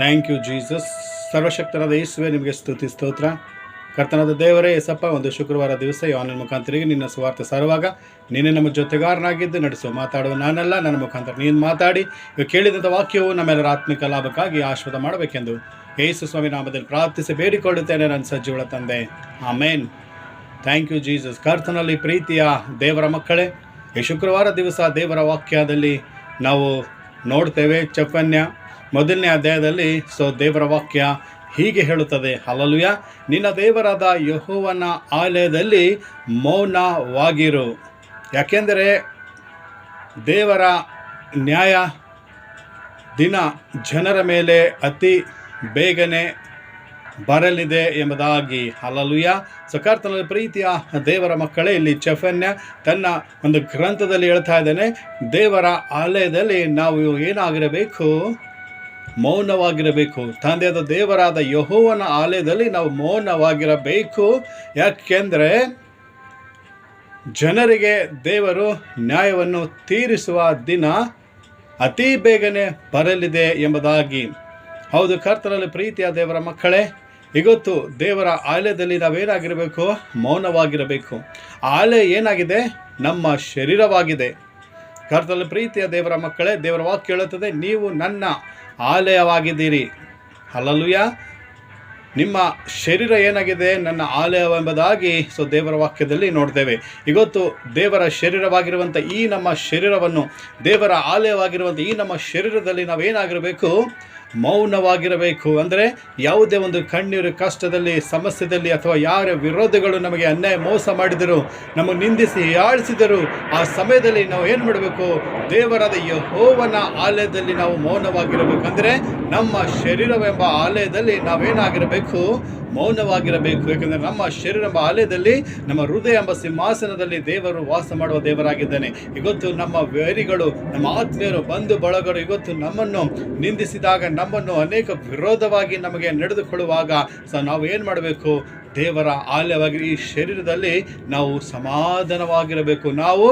Thank you Jesus ಸರ್ವಶಕ್ತನಾದ ಯೇಸುವೆ, ನಿಮಗೆ ಸ್ತುತಿ, ಸ್ತೋತ್ರ. ಕರ್ತನಾದ ದೇವರೇ ಎಸಪ್ಪ ಒಂದು ಶುಕ್ರವಾರ ದಿವಸ ಈ ಆನ್ಲೈನ್ ಮುಖಾಂತರಿಗೆ ನಿನ್ನ ಸ್ವಾರ್ಥ ಸಾರುವಾಗ ನೀನೇ ನಮ್ಮ ಜೊತೆಗಾರನಾಗಿದ್ದು ನಡೆಸು ಮಾತಾಡುವ ನಾನಲ್ಲ, ನನ್ನ ಮುಖಾಂತರ ನೀನು ಮಾತಾಡಿ. ಇವಾಗ ಕೇಳಿದಂಥ ವಾಕ್ಯವು ನಮ್ಮೆಲ್ಲರ ಆತ್ಮಿಕ ಲಾಭಕ್ಕಾಗಿ ಆಶ್ವಾದ ಮಾಡಬೇಕೆಂದು ಯೇಸು ಸ್ವಾಮಿ ನಾಮದಲ್ಲಿ ಪ್ರಾರ್ಥಿಸಿ ಬೇಡಿಕೊಳ್ಳುತ್ತೇನೆ ನನ್ನ ಸಜ್ಜುಗಳ ತಂದೆ. ಆಮೇನ್. ಥ್ಯಾಂಕ್ ಯು ಜೀಸಸ್ ಕರ್ತನಲ್ಲಿ ಪ್ರೀತಿಯ ದೇವರ ಮಕ್ಕಳೇ, ಈ ಶುಕ್ರವಾರ ದಿವಸ ದೇವರ ವಾಕ್ಯದಲ್ಲಿ ನಾವು ನೋಡ್ತೇವೆ ಚಪ್ಪನ್ಯ. ಮೊದಲನೇ ಅಧ್ಯಾಯದಲ್ಲಿ, ಸೊ ದೇವರ ವಾಕ್ಯ ಹೀಗೆ ಹೇಳುತ್ತದೆ ಹಲಲುಯ ನಿನ್ನ ದೇವರಾದ ಯಹೋವನ ಆಲಯದಲ್ಲಿ ಮೌನವಾಗಿರು. ಯಾಕೆಂದರೆ, ದೇವರ ನ್ಯಾಯ ದಿನ ಜನರ ಮೇಲೆ ಅತಿ ಬೇಗನೆ ಬರಲಿದೆ ಎಂಬುದಾಗಿ. ಹಲಲುಯ ಸಕಾರ್ತನ ಪ್ರೀತಿಯ ದೇವರ ಮಕ್ಕಳೇ, ಇಲ್ಲಿ ಚಫನ್ಯ ತನ್ನ ಒಂದು ಗ್ರಂಥದಲ್ಲಿ ಹೇಳ್ತಾ ಇದ್ದಾನೆ, ದೇವರ ಆಲಯದಲ್ಲಿ ನಾವು ಏನಾಗಿರಬೇಕು? ಮೌನವಾಗಿರಬೇಕು. ತಂದೆಯಾದ ದೇವರಾದ ಯಹೋವನ ಆಲಯದಲ್ಲಿ ನಾವು ಮೌನವಾಗಿರಬೇಕು. ಯಾಕೆಂದರೆ ಜನರಿಗೆ ದೇವರು ನ್ಯಾಯವನ್ನು ತೀರಿಸುವ ದಿನ ಅತಿ ಬೇಗನೆ ಬರಲಿದೆ ಎಂಬುದಾಗಿ. ಹೌದು ಕರ್ತರಲ್ಲಿ ಪ್ರೀತಿಯ ದೇವರ ಮಕ್ಕಳೇ, ಇವತ್ತು ದೇವರ ಆಲಯದಲ್ಲಿ ನಾವೇನಾಗಿರಬೇಕು? ಮೌನವಾಗಿರಬೇಕು. ಆಲಯ ಏನಾಗಿದೆ? ನಮ್ಮ ಶರೀರವಾಗಿದೆ. ಕರ್ತನಲ್ಲಿ ಪ್ರೀತಿಯ ದೇವರ ಮಕ್ಕಳೇ, ದೇವರ ವಾಕ್ಯ ಹೇಳುತ್ತದೆ, ನೀವು ನನ್ನ ಆಲಯವಾಗಿದ್ದೀರಿ. ಹಲಲುಯ ನಿಮ್ಮ ಶರೀರ ಏನಾಗಿದೆ? ನನ್ನ ಆಲಯವೆಂಬುದಾಗಿ ಸೊ ದೇವರ ವಾಕ್ಯದಲ್ಲಿ ನೋಡ್ತೇವೆ. ಇವತ್ತು ದೇವರ ಶರೀರವಾಗಿರುವಂಥ ಈ ನಮ್ಮ ಶರೀರವನ್ನು ದೇವರ ಆಲಯವಾಗಿರುವಂಥ ಈ ನಮ್ಮ ಶರೀರದಲ್ಲಿ ನಾವೇನಾಗಿರಬೇಕು? ಮೌನವಾಗಿರಬೇಕು ಅಂದರೆ ಯಾವುದೇ ಒಂದು ಕಣ್ಣೀರು ಕಷ್ಟದಲ್ಲಿ, ಸಮಸ್ಯೆದಲ್ಲಿ ಅಥವಾ ಯಾರ ವಿರೋಧಗಳು ನಮಗೆ ಅನ್ಯಾಯ ಮೋಸ ಮಾಡಿದರು ನಮಗೆ ನಿಂದಿಸಿ ಆಳಿಸಿದರು, ಆ ಸಮಯದಲ್ಲಿ ನಾವು ಏನು ಮಾಡಬೇಕು? ದೇವರಾದ ಯಹೋವನ ಆಲಯದಲ್ಲಿ ನಾವು ಮೌನವಾಗಿರಬೇಕು ಅಂದರೆ ನಮ್ಮ ಶರೀರವೆಂಬ ಆಲಯದಲ್ಲಿ ನಾವೇನಾಗಿರಬೇಕು? ಮೌನವಾಗಿರಬೇಕು. ಯಾಕಂದರೆ ನಮ್ಮ ಶರೀರ ಎಂಬ ಆಲಯದಲ್ಲಿ, ನಮ್ಮ ಹೃದಯ ಎಂಬ ಸಿಂಹಾಸನದಲ್ಲಿ ದೇವರು ವಾಸ ಮಾಡುವ ದೇವರಾಗಿದ್ದಾನೆ. ಇವತ್ತು ನಮ್ಮ ವೇರಿಗಳು, ನಮ್ಮ ಆತ್ಮೀಯರು, ಬಂಧು ಬಳಗರು ಇವತ್ತು ನಮ್ಮನ್ನು ನಿಂದಿಸಿದಾಗ, ನಮ್ಮನ್ನು ಅನೇಕ ವಿರೋಧವಾಗಿ ನಮಗೆ ನಡೆದುಕೊಳ್ಳುವಾಗ ಸೊ ನಾವು ಏನು ಮಾಡಬೇಕು? ದೇವರ ಆಲಯವಾಗಿ, ಈ ಶರೀರದಲ್ಲಿ ನಾವು ಸಮಾಧಾನವಾಗಿರಬೇಕು. ನಾವು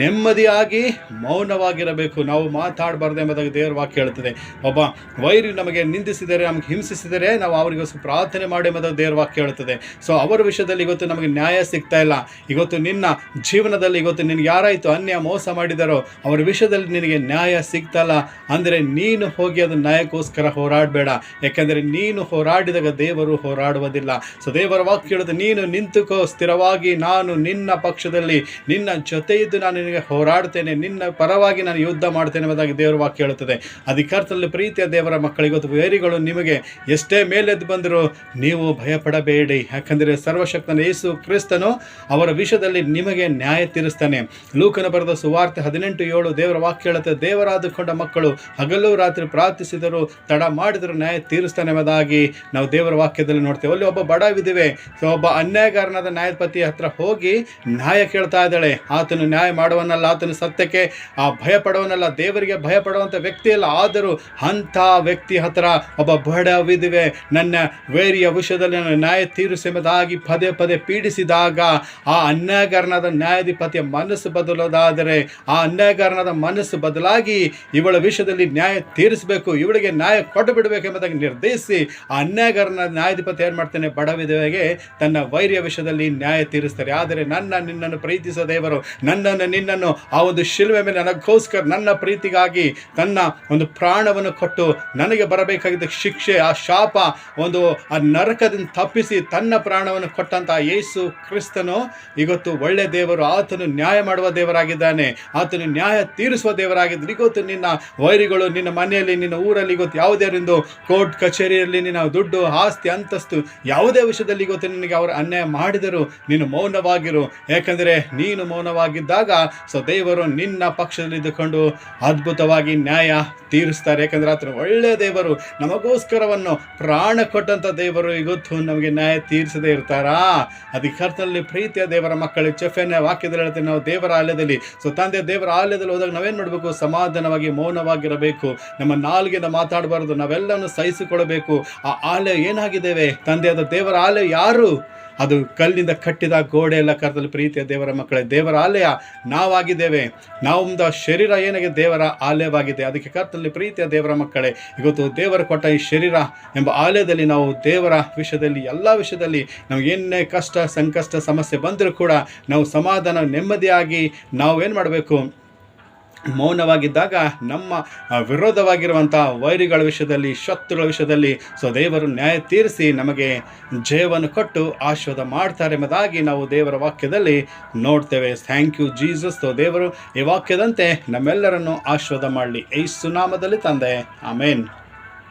ನೆಮ್ಮದಿಯಾಗಿ ಮೌನವಾಗಿರಬೇಕು. ನಾವು ಮಾತಾಡಬಾರ್ದು ಎಂಬುದಾಗಿ ದೇವರ ವಾಕ್ಯ ಹೇಳ್ತದೆ ಒಬ್ಬ ವೈರಿ ನಮಗೆ ನಿಂದಿಸಿದರೆ, ನಮಗೆ ಹಿಂಸಿಸಿದರೆ ನಾವು ಅವರಿಗೋಸ್ಕರ ಪ್ರಾರ್ಥನೆ ಮಾಡಿ ಎಂಬುದಾಗಿ ದೇವರ ವಾಕ್ಯ ಹೇಳ್ತದೆ ಸೊ ಅವರ ವಿಷಯದಲ್ಲಿ ಇವತ್ತು ನಮಗೆ ನ್ಯಾಯ ಸಿಗ್ತಾ ಇಲ್ಲ. ಇವತ್ತು ನಿನ್ನ ಜೀವನದಲ್ಲಿ ಇವತ್ತು ನಿನಗೆ ಯಾರಾಯಿತು ಅನ್ಯ ಮೋಸ ಮಾಡಿದರೋ, ಅವರ ವಿಷಯದಲ್ಲಿ ನಿನಗೆ ನ್ಯಾಯ ಸಿಗ್ತಲ್ಲ ಅಂದರೆ ನೀನು ಹೋಗಿ ಅದು ನ್ಯಾಯಕ್ಕೋಸ್ಕರ ಹೋರಾಡಬೇಡ. ಯಾಕೆಂದರೆ ನೀನು ಹೋರಾಡಿದಾಗ ದೇವರು ಹೋರಾಡುವುದಿಲ್ಲ. ಸೊ ದೇವರ ವಾಕ್ಯ ಹೇಳೋದು ನೀನು ನಿಂತುಕೋ, ಸ್ಥಿರವಾಗಿ ನಾನು ನಿನ್ನ ಪಕ್ಷದಲ್ಲಿ, ನಿನ್ನ ಜೊತೆ ಇದ್ದು ನಾನು ನಿನಗೆ ಹೋರಾಡ್ತೇನೆ ನಿನ್ನ ಪರವಾಗಿ ನಾನು ಯುದ್ಧ ಮಾಡ್ತೇನೆ ಎಂಬುದಾಗಿ ದೇವರ ವಾಕ್ಯ ಹೇಳುತ್ತದೆ. ಅಧಿಕಾರದಲ್ಲಿ ಪ್ರೀತಿಯ ದೇವರ ಮಕ್ಕಳಿಗೆ ಇವತ್ತು ವೇರಿಗಳು ನಿಮಗೆ ಎಷ್ಟೇ ಮೇಲೆದ್ದು ಬಂದರೂ ನೀವು ಭಯಪಡಬೇಡಿ. ಯಾಕಂದರೆ ಸರ್ವಶಕ್ತನ ಯೇಸು ಕ್ರಿಸ್ತನು ಅವರ ವಿಷಯದಲ್ಲಿ ನಿಮಗೆ ನ್ಯಾಯ ತೀರಿಸ್ತಾನೆ ಲೂಕನ ಬರೆದ ಸುವಾರ್ತೆ ಹದಿನೆಂಟು ಏಳು ದೇವರ ವಾಕ್ಯ ಹೇಳುತ್ತೆ, ದೇವರಾದುಕೊಂಡ ಮಕ್ಕಳು ಹಗಲು ರಾತ್ರಿ ಪ್ರಾರ್ಥಿಸಿದರು ತಡ ಮಾಡಿದರೂ ನ್ಯಾಯ ತೀರಿಸ್ತಾನೆ ಎಂಬುದಾಗಿ ನಾವು ದೇವರ ವಾಕ್ಯದಲ್ಲಿ ನೋಡ್ತೇವೆ. ಅಲ್ಲಿ ಒಬ್ಬ ಬಡ ವಿಧಿವೆ ಸೊ ಒಬ್ಬ ಅನ್ಯಾಯಗಾರನಾದ ನ್ಯಾಯಪತಿ ಹತ್ರ ಹೋಗಿ ನ್ಯಾಯ ಕೇಳ್ತಾ ಇದ್ದಾಳೆ. ಆತನು ನ್ಯಾಯ ಮಾಡುವನಲ್ಲ, ಆತನು ಸತ್ಯಕ್ಕೆ, ಆ ಭಯ ಪಡುವನಲ್ಲ ದೇವರಿಗೆ ಭಯ ಪಡುವಂಥ ವ್ಯಕ್ತಿಯಲ್ಲ. ಆದರೂ ಅಂಥ ವ್ಯಕ್ತಿ ಹತ್ರ ಒಬ್ಬ ಬಡ ವಿಧವೆ ನನ್ನ ವೇರಿಯ ವಿಷಯದಲ್ಲಿ ನನ್ನ ನ್ಯಾಯ ತೀರಿಸೆಂಬುದಾಗಿ ಪದೇ ಪದೇ ಪೀಡಿಸಿದಾಗ, ಆ ಅನ್ಯಾಯಗಾರನಾದ ನ್ಯಾಯಾಧಿಪತಿಯ ಮನಸ್ಸು ಬದಲೋದಾದರೆ ಆ ಅನ್ಯಾಯಗಾರನಾದ ಮನಸ್ಸು ಬದಲಾಗಿ ಇವಳ ವಿಷಯದಲ್ಲಿ ನ್ಯಾಯ ತೀರಿಸಬೇಕು, ಇವಳಿಗೆ ನ್ಯಾಯ ಕೊಟ್ಟು ಬಿಡಬೇಕೆಂಬುದಾಗಿ ನಿರ್ದೇಶಿಸಿ, ಆ ಅನ್ಯಾಯಗಾರನ ನ್ಯಾಯಾಧಿಪತಿ ಏನು ಮಾಡ್ತಾನೆ? ಬಡ ವಿಧವೆಗೆ ತನ್ನ ವೈರ್ಯ ವಿಷಯದಲ್ಲಿ ನ್ಯಾಯ ತೀರಿಸ್ತಾರೆ. ಆದರೆ ನನ್ನ ನಿನ್ನನ್ನು ಪ್ರೀತಿಸೋ ದೇವರು ನನ್ನನ್ನು ನಿನ್ನನ್ನು ಆ ಒಂದು ಶಿಲುವೆ ಮೇಲೆ ನನಗೋಸ್ಕರ ನನ್ನ ಪ್ರೀತಿಗಾಗಿ ತನ್ನ ಒಂದು ಪ್ರಾಣವನ್ನು ಕೊಟ್ಟು ನನಗೆ ಬರಬೇಕಾಗಿದ್ದ ಶಿಕ್ಷೆ, ಆ ಶಾಪ, ಒಂದು ಆ ನರಕದಿಂದ ತಪ್ಪಿಸಿ ತನ್ನ ಪ್ರಾಣವನ್ನು ಕೊಟ್ಟಂತಹ ಯೇಸು ಕ್ರಿಸ್ತನು ಇವತ್ತು ಒಳ್ಳೆ ದೇವರು, ಆತನು ನ್ಯಾಯ ಮಾಡುವ ದೇವರಾಗಿದ್ದಾನೆ, ಆತನು ನ್ಯಾಯ ತೀರಿಸುವ ದೇವರಾಗಿದ್ದಾನೆ. ಇವತ್ತು ನಿನ್ನ ವೈರಿಗಳು ನಿನ್ನ ಮನೆಯಲ್ಲಿ, ನಿನ್ನ ಊರಲ್ಲಿ ಇವತ್ತು ಯಾವುದೇ ಒಂದು ಕೋರ್ಟ್ ಕಚೇರಿಯಲ್ಲಿ ನಿನ್ನ ದುಡ್ಡು, ಆಸ್ತಿ, ಅಂತಸ್ತು ಯಾವುದೇ ವಿಷಯದಲ್ಲಿ ಇವತ್ತು ನಿನಗೆ ಅವರು ಅನ್ಯಾಯ ಮಾಡಿದರು ನೀನು ಮೌನವಾಗಿರು. ಯಾಕಂದರೆ ನೀನು ಮೌನವಾಗಿದ್ದಾಗ ಸೊ ದೇವರು ನಿನ್ನ ಪಕ್ಷದಲ್ಲಿದ್ದುಕೊಂಡು ಅದ್ಭುತವಾಗಿ ನ್ಯಾಯ ತೀರಿಸ್ತಾರೆ. ಯಾಕಂದರೆ ಆತನ ಒಳ್ಳೆಯ ದೇವರು. ನಮಗೋಸ್ಕರವನ್ನು ಪ್ರಾಣ ಕೊಟ್ಟಂಥ ದೇವರು ಇವತ್ತು ನಮಗೆ ನ್ಯಾಯ ತೀರಿಸದೇ ಇರ್ತಾರಾ? ಅಧಿಕಾರದಲ್ಲಿ ಪ್ರೀತಿಯ ದೇವರ ಮಕ್ಕಳು ಚೆಫೆನ ವಾಕ್ಯದಲ್ಲಿ ಹೇಳ್ತೀವಿ ನಾವು ದೇವರ ಆಲಯದಲ್ಲಿ ಸೊ ತಂದೆ ದೇವರ ಆಲಯದಲ್ಲಿ ಹೋದಾಗ ನಾವೇನು ಮಾಡಬೇಕು ಸಮಾಧಾನವಾಗಿ, ಮೌನವಾಗಿರಬೇಕು. ನಮ್ಮ ನಾಲ್ಗೆನ ಮಾತಾಡಬಾರ್ದು. ನಾವೆಲ್ಲವನ್ನು ಸಹಿಸಿಕೊಳ್ಳಬೇಕು. ಆ ಆಲಯ ಏನಾಗಿದ್ದೇವೆ? ತಂದೆಯಾದ ದೇವರ ಆಲಯ ಯಾರು? ಅದು ಕಲ್ಲಿಂದ ಕಟ್ಟಿದ ಗೋಡೆ ಎಲ್ಲ ಕರ್ತಲ್ಲಿ ಪ್ರೀತಿಯ ದೇವರ ಮಕ್ಕಳೇ. ದೇವರ ಆಲಯ ನಾವಾಗಿದ್ದೇವೆ. ನಮ್ಮದ ಶರೀರ ಏನಾಗಿದೆ? ದೇವರ ಆಲಯವಾಗಿದೆ. ಅದಕ್ಕೆ ಕರ್ತಲ್ಲಿ ಪ್ರೀತಿಯ ದೇವರ ಮಕ್ಕಳೇ. ಇವತ್ತು ದೇವರ ಕೊಟ್ಟ ಈ ಶರೀರ ಎಂಬ ಆಲಯದಲ್ಲಿ ನಾವು ದೇವರ ವಿಷಯದಲ್ಲಿ, ಎಲ್ಲ ವಿಷಯದಲ್ಲಿ ನಮ್ಗೆ ಏನೇ ಕಷ್ಟ, ಸಂಕಷ್ಟ, ಸಮಸ್ಯೆ ಬಂದರೂ ಕೂಡ ನಾವು ಸಮಾಧಾನ, ನೆಮ್ಮದಿಯಾಗಿ ನಾವು ಏನು ಮಾಡಬೇಕು? ಮೌನವಾಗಿದ್ದಾಗ ನಮ್ಮ ವಿರೋಧವಾಗಿರುವಂಥ ವೈರಿಗಳ ವಿಷಯದಲ್ಲಿ, ಶತ್ರುಗಳ ವಿಷಯದಲ್ಲಿ ಸೊ ದೇವರು ನ್ಯಾಯ ತೀರಿಸಿ ನಮಗೆ ಜಯವನ್ನು ಕೊಟ್ಟು ಆಶೀರ್ವಾದ ಮಾಡ್ತಾರೆ ಎಂಬುದಾಗಿ ನಾವು ದೇವರ ವಾಕ್ಯದಲ್ಲಿ ನೋಡ್ತೇವೆ. ಥ್ಯಾಂಕ್ ಯು ಜೀಸಸ್ ಸೊ ದೇವರು ಈ ವಾಕ್ಯದಂತೆ ನಮ್ಮೆಲ್ಲರನ್ನು ಆಶೀರ್ವಾದ ಮಾಡಲಿ. ಏಸು ನಾಮದಲ್ಲಿ ತಂದೆ. ಆಮೇನ್